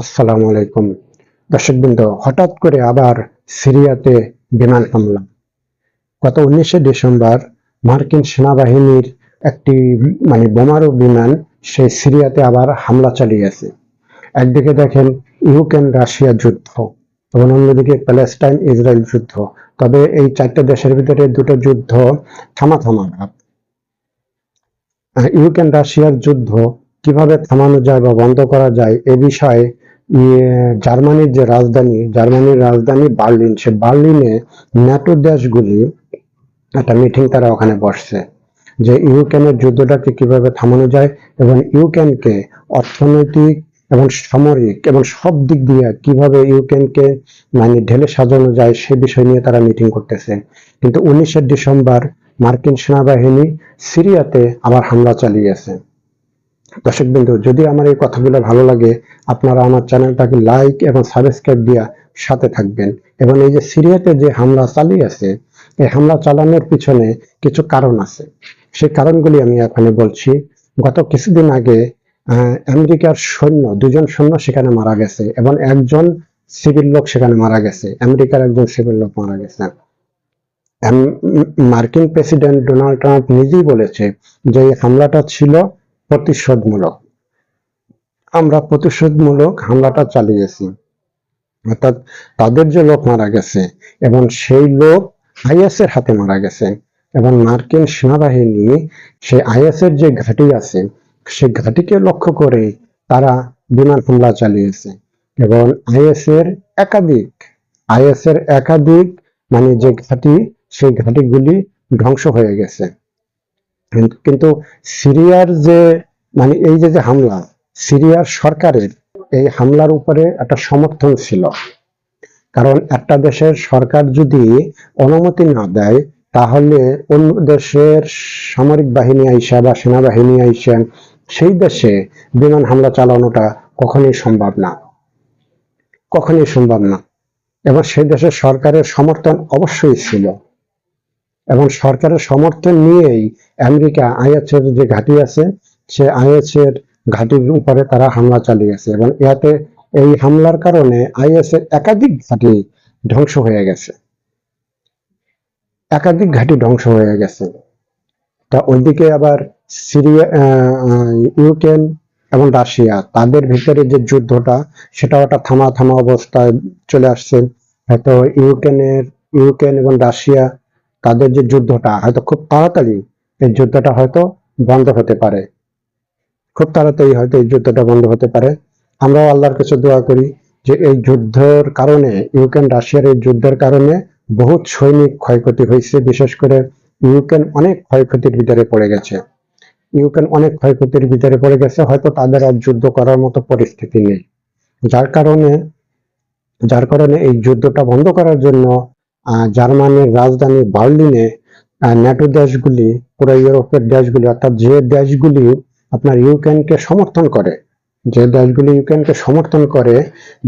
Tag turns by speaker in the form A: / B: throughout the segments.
A: আসসালামু আলাইকুম। দর্শকবৃন্দ, হঠাৎ করে আবার সিরিয়াতে বিমান হামলা। গত উনিশে ডিসেম্বর মার্কিন সেনাবাহিনীর একটি মানে বোমারু বিমান সেই সিরিয়াতে আবার হামলা চালিয়েছে একদিকে দেখেন ইউক্রেন, রাশিয়া যুদ্ধ এবং অন্যদিকে প্যালেস্টাইন, ইসরায়েল যুদ্ধ। তবে এই চারটে দেশের ভিতরে দুটো যুদ্ধ থামা থামা ভাব ইউক্রেন, রাশিয়ার যুদ্ধ কীভাবে থামানো যায় বা বন্ধ করা যায় এ বিষয়ে জার্মানির যে রাজধানী, জার্মানির রাজধানী বার্লিন, সে বার্লিনে ন্যাটো দেশগুলি একটা মিটিং তারা ওখানে বসছে যে ইউক্রেনের যুদ্ধটাকে কীভাবে থামানো যায় এবং ইউক্রেনকে অর্থনৈতিক এবং সামরিক এবং সব দিক দিয়ে কীভাবে ইউক্রেনকে মানে ঢেলে সাজানো যায় সে বিষয় নিয়ে তারা মিটিং করতেছে। কিন্তু উনিশে ডিসেম্বর মার্কিন সেনাবাহিনী সিরিয়াতে আবার হামলা চালিয়েছে। দর্শক বিন্দু, যদি আমার এই কথাগুলো ভালো লাগে, আপনারা আমার চ্যানেলটাকে লাইক এবং সাবস্ক্রাইব দিয়া সাথে থাকবেন। এবং এই যে সিরিয়াতে যে হামলা চালিয়েছে এই হামলা চালানোর পিছনে কিছু কারণ আছে। সেই কারণগুলি আমি এখানে বলছি। গত কিছুদিন আগে আমেরিকার সৈন্য, দুজন সৈন্য সেখানে মারা গেছে এবং একজন সিভিল লোক সেখানে মারা গেছে। আমেরিকার একজন সিভিল লোক মারা গেছে। মার্কিন প্রেসিডেন্ট ডোনাল্ড ট্রাম্প নিজেই বলেছে যে, এই হামলাটা ছিল প্রতিশোধমূলক। আমরা প্রতিশোধমূলক হামলাটা চালিয়েছি। অর্থাৎ তাদের যে লোক মারা গেছে এবং সেই লোক আইএস এর হাতে মারা গেছে এবং মার্কিন সেনাবাহিনী সেই আইএস এর যে ঘাঁটি আছে সেই ঘাঁটিকে লক্ষ্য করে তারা বিমান হামলা চালিয়েছে এবং আইএস এর একাধিক আইএস এর একাধিক মানে যে ঘাঁটি, সেই ঘাঁটিগুলি ধ্বংস হয়ে গেছে। কিন্তু- সিরিয়ার যে মানে এই যে যে হামলা, সিরিয়ার সরকারের এই হামলার উপরে একটা সমর্থন ছিল। কারণ একটা দেশের সরকার যদি অনুমতি না দেয়, তাহলে অন্য দেশের সামরিক বাহিনী আইসা বা সেনাবাহিনী আইসা, সেই দেশে বিমান হামলা চালানোটা কখনোই সম্ভব না। কখনোই সম্ভব না। এবং সেই দেশের সরকারের সমর্থন অবশ্যই ছিল। এবং সরকারের সমর্থন নিয়েই আমেরিকা আইএস এর যে ঘাঁটি আছে, সে আইএস এর ঘাঁটির উপরে তারা হামলা চালিয়েছে এবং ইয়াতে এই হামলার কারণে আইএস এর একাধিক ঘাঁটি ধ্বংস হয়ে গেছে। একাধিক ঘাঁটি ধ্বংস হয়ে গেছে। তা ওইদিকে আবার সিরিয়া ইউক্রেন এবং রাশিয়া, তাদের ভিতরে যে যুদ্ধটা সেটা একটা থামা থামা অবস্থায় চলে আসছে। হয়তো ইউক্রেনের, ইউক্রেন এবং রাশিয়া তাদের যে যুদ্ধটা, হয়তো খুব তাড়াতাড়ি এই যুদ্ধটা হয়তো বন্ধ হতে পারে। খুব তাড়াতাড়ি হয়তো এই যুদ্ধটা বন্ধ হতে পারে। আমরাও আল্লাহর কাছে দোয়া করি যে এই যুদ্ধের কারণে, ইউক্রেন, রাশিয়ার এই যুদ্ধের কারণে বহুত সৈনিক ক্ষয়ক্ষতি হয়েছে। বিশেষ করে ইউক্রেন অনেক ক্ষয়ক্ষতির ভিতরে পড়ে গেছে। ইউক্রেন অনেক ক্ষয়ক্ষতির ভিতরে পড়ে গেছে, হয়তো তাদের আর যুদ্ধ করার মতো পরিস্থিতি নেই। যার কারণে যার কারণে এই যুদ্ধটা বন্ধ করার জন্য জার্মানির রাজধানী বার্লিনে ন্যাটো দেশগুলি, পুরো ইউরোপের দেশগুলি, অর্থাৎ যে দেশগুলি আপনার ইউক্রেনকে সমর্থন করে, যে দেশগুলি ইউক্রেনকে সমর্থন করে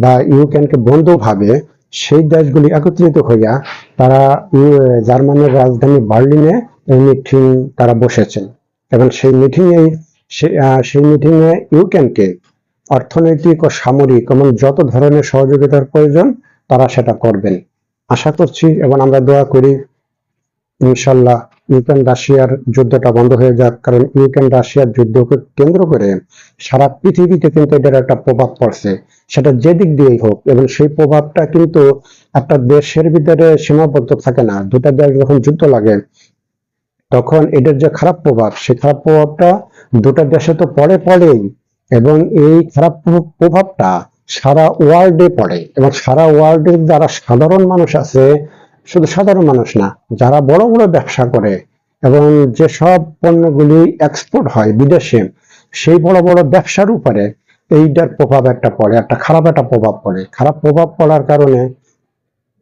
A: বা ইউক্রেনকে বন্ধু ভাবে, সেই দেশগুলি একত্রিত হইয়া তারা জার্মানির রাজধানী বার্লিনে এই মিটিং তারা বসেছেন। এবং সেই মিটিংয়ে সেই মিটিংয়ে ইউক্রেনকে অর্থনৈতিক ও সামরিক এবং যত ধরনের সহযোগিতার প্রয়োজন, তারা সেটা করবেন। আশা করছি এবং আমরা দোয়া করি, ইনশাল্লাহ ইউক্রেন রাশিয়ার যুদ্ধটা বন্ধ হয়ে যাক, কারণ ইউক্রেন রাশিয়ার যুদ্ধকে কেন্দ্র করে সারা পৃথিবীতে কিন্তু এটার একটা প্রভাব পড়ছে। সেটা যে দিক দিয়েই হোক, এবং সেই প্রভাবটা কিন্তু একটা দেশের ভিতরে সীমাবদ্ধ থাকে না। দুটা দেশ যখন যুদ্ধ লাগে, তখন এটার যে খারাপ প্রভাব, সেই খারাপ প্রভাবটা দুটা দেশে তো পড়ে পড়েই, এবং এই খারাপ প্রভাব- প্রভাবটা সারা ওয়ার্ল্ডে পড়ে এবং সারা ওয়ার্ল্ডের যারা সাধারণ মানুষ আছে, শুধু সাধারণ মানুষ না, যারা বড় বড় ব্যবসা করে এবং যেসব পণ্যগুলি এক্সপোর্ট হয় বিদেশে, সেই বড় বড় ব্যবসার উপরে এইটার প্রভাব একটা পড়ে, একটা খারাপ একটা প্রভাব পড়ে। খারাপ প্রভাব পড়ার কারণে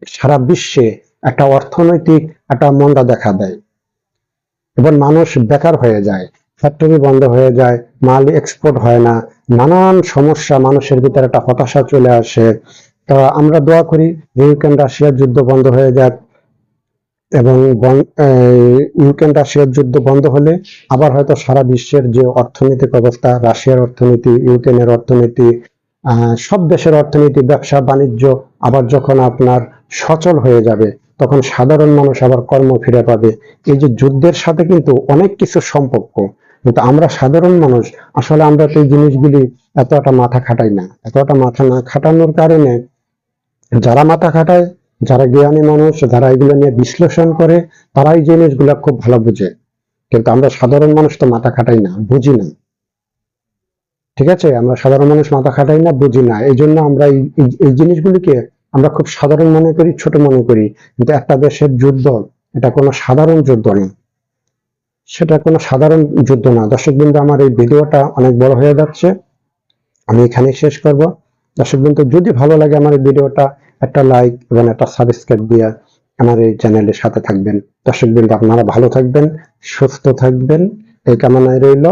A: সারা বিশ্বে একটা অর্থনৈতিক একটা মন্দা দেখা দেয় এবং মানুষ বেকার হয়ে যায়। ফ্যাক্টরি বন্ধ হয়ে যায়, মাল এক্সপোর্ট হয় না, নানান সমস্যা মানুষের ভিতরে একটা হতাশা চলে আসে। তা আমরা দোয়া করি ইউক্রেন রাশিয়ার যুদ্ধ বন্ধ হয়ে যাক এবং ইউক্রেন রাশিয়ার যুদ্ধ বন্ধ হলে আবার হয়তো সারা বিশ্বের যে অর্থনৈতিক অবস্থা, রাশিয়ার অর্থনীতি, ইউক্রেনের অর্থনীতি সব দেশের অর্থনীতি, ব্যবসা, বাণিজ্য আবার যখন আপনার সচল হয়ে যাবে, তখন সাধারণ মানুষ আবার কর্ম ফিরে পাবে। এই যে যুদ্ধের সাথে কিন্তু অনেক কিছু সম্পর্ক। কিন্তু আমরা সাধারণ মানুষ, আসলে আমরা তো এই জিনিসগুলি এতটা মাথা খাটাই না। এতটা মাথা না খাটানোর কারণে যারা মাথা খাটায়, যারা জ্ঞানী মানুষ, যারা এগুলো নিয়ে বিশ্লেষণ করে, তারা এই জিনিসগুলো খুব ভালো বুঝে। কিন্তু আমরা সাধারণ মানুষ তো মাথা খাটাই না, বুঝি না। ঠিক আছে? আমরা সাধারণ মানুষ মাথা খাটাই না, বুঝি না। এই জন্য আমরা এই জিনিসগুলিকে আমরা খুব সাধারণ মনে করি, ছোট মনে করি। কিন্তু একটা দেশের যুদ্ধ, এটা কোনো সাধারণ যুদ্ধ না। সেটা কোনো সাধারণ যুদ্ধ না। দর্শক বিন্দু আমার এই ভিডিওটা অনেক বড় হয়ে যাচ্ছে। আমি এখানেই শেষ করব। দর্শক বিন্দু যদি ভালো লাগে আমার এই ভিডিওটা, একটা লাইক এবং একটা সাবস্ক্রাইব দিয়ে আমার এই চ্যানেলের সাথে থাকবেন। দর্শক বিন্দু আপনারা ভালো থাকবেন, সুস্থ থাকবেন। এই কামনায় রইল।